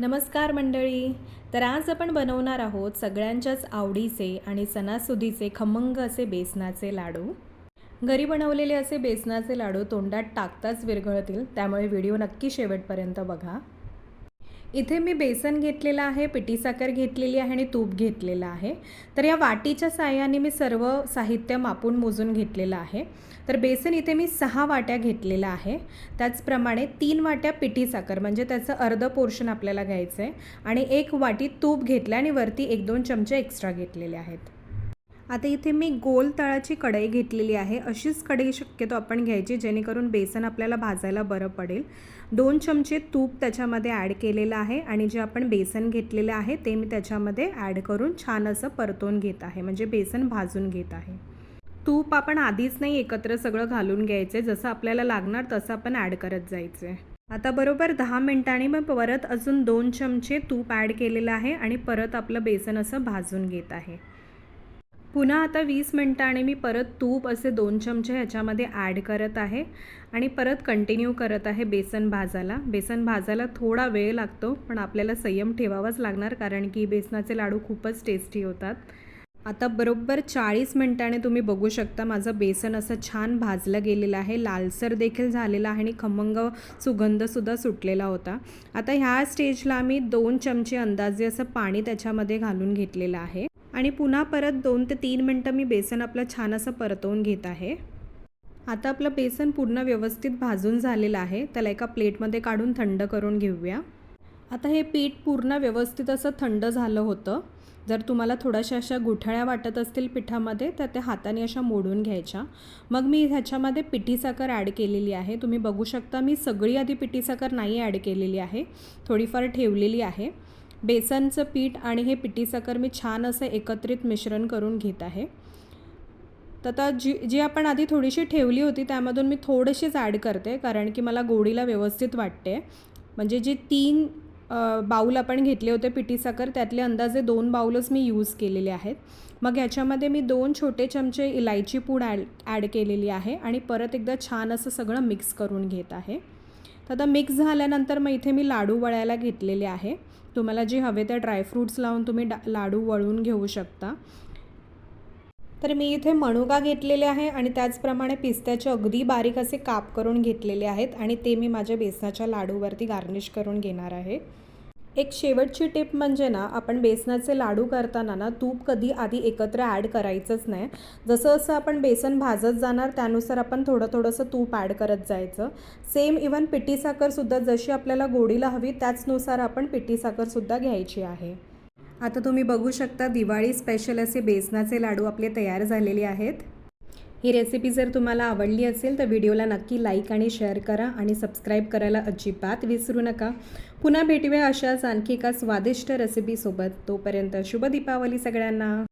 नमस्कार मंडळी. तर आज आपण बनवणार आहोत सगळ्यांच्याच आवडीचे आणि सणासुदीचे खमंग असे बेसनाचे लाडू. घरी बनवलेले असे बेसनाचे लाडू तोंडात टाकताच विरघळतील त्यामुळे व्हिडिओ नक्की शेवटपर्यंत बघा. इथे मी बेसन घेतलेलं आहे पिठी साखर घेतलेली आहे आणि तूप घेतलेलं आहे. तर या वाटीच्या साह्याने मी सर्व साहित्य मापून मोजून घेतलेलं आहे. तर बेसन इथे मी सहा वाट्या घेतलेलं आहे. त्याचप्रमाणे तीन वाट्या पिठी साखर म्हणजे त्याचं अर्ध पोर्शन आपल्याला घ्यायचं आहे आणि एक वाटी तूप घेतलं आणि वरती एक दोन चमचे एक्स्ट्रा घेतलेले आहेत. आता इथे मी गोल तळाची कढई घेतलेली आहे. अशीच कढई शक्यतो आपण घ्यायची जेणेकरून बेसन आपल्याला भाजायला बरं पडेल. दोन चमचे तूप त्याच्यामध्ये ॲड केलेलं आहे आणि जे आपण बेसन घेतलेलं आहे ते मी त्याच्यामध्ये ॲड करून छान असं परतून घेत आहे. म्हणजे बेसन भाजून घेत आहे. तूप आपण आधीच नाही एकत्र सगळं घालून घ्यायचं. आहे जसं आपल्याला लागणार तसं आपण ॲड करत जायचं. आहे आता बरोबर दहा मिनटांनी मग परत अजून दोन चमचे तूप ॲड केलेलं आहे आणि परत आपलं बेसन असं भाजून घेत आहे. पुन्हा आता वीस मिनटाने मी परत तूप असे दोन चमचे ह्याच्यामध्ये ॲड करत आहे. आणि परत कंटिन्यू करत आहे बेसन भाजायला बेसन भाजायला थोडा वेळ लागतो पण आपल्याला संयम ठेवावाच लागणार कारण की बेसनाचे लाडू खूपच टेस्टी होतात. आता बरोबर चाळीस मिनटाने तुम्ही बघू शकता माझं बेसन असं छान भाजलं गेलेलं आहे. लालसर देखील झालेला आहे आणि खमंग सुगंधसुद्धा सुटलेला होता. आता ह्या स्टेजला मी दोन चमचे अंदाजे असं पाणी त्याच्यामध्ये घालून घेतलेलं आहे. आणि पुन्हा परत दोन ते तीन मिनटं मी बेसन आपलं छान असं परतवून घेत आहे. आता आपलं बेसन पूर्ण व्यवस्थित भाजून झालेलं आहे. त्याला एका प्लेटमध्ये काढून थंड करून घेऊया. आता हे पीठ पूर्ण व्यवस्थित असं थंड झालं होतं. जर तुम्हाला थोड्याशा अशा गुठळ्या वाटत असतील पिठामध्ये तर त्या हाताने अशा मोडून घ्यायच्या. मग मी ह्याच्यामध्ये पिठी साखर ॲड केलेली आहे. तुम्ही बघू शकता मी सगळी आधी पिठी साखर नाही ॲड केलेली आहे. थोडीफार ठेवलेली आहे. बेसनचं पीठ आणि हे पिठी साखर मी छान असं एकत्रित मिश्रण करून घेत आहे. तर आता जी जी आपण आधी थोडीशी ठेवली होती त्यामधून मी थोडीशीच ॲड करते कारण की मला गोडीला व्यवस्थित वाटते. म्हणजे जे तीन बाऊल आपण घेतले होते पिठी साखर त्यातले अंदाजे दोन बाऊलच मी यूज केलेले आहेत. मग ह्याच्यामध्ये मी दोन छोटे चमचे इलायची पूड ॲड ॲड केलेली आहे आणि परत एकदा छान असं सगळं मिक्स करून घेत आहे. तर आता मिक्स झाल्यानंतर मग इथे मी लाडू वळायला घेतलेले आहे. तुम्हाला जे हवे ते ड्रायफ्रूट्स लावून तुम्ही डा लाडू वळून घेऊ शकता. तर मी इथे मणुका घेतलेले आहे आणि त्याचप्रमाणे पिस्त्याचे अगदी बारीक असे काप करून घेतलेले आहेत आणि ते मी माझ्या बेसनाच्या लाडूवरती गार्निश करून घेणार आहे. एक शेवटची टिप म्हणजे ना आपण बेसनाचे लाडू करताना ना तूप कधी आधी एकत्र ॲड करायचंच नाही. जसं जसं आपण बेसन भाजत जाणार त्यानुसार आपण थोडं थोडंसं तूप ॲड करत जायचं. सेम इवन पिठी साखरसुद्धा जशी आपल्याला गोडीला हवी त्याचनुसार आपण पिठी साखरसुद्धा घ्यायची आहे. आता तुम्ही बघू शकता दिवाळी स्पेशल असे बेसनाचे लाडू आपले तयार झालेले आहेत. ही रेसिपी जर तुम्हाला आवडली असेल तर व्हिडिओला नक्की लाईक आणि शेअर करा आणि सबस्क्राईब करायला अजिबात विसरू नका. पुन्हा भेटूया अशाच आणखी एका स्वादिष्ट रेसिपीसोबत तोपर्यंत शुभ दीपावली सगळ्यांना.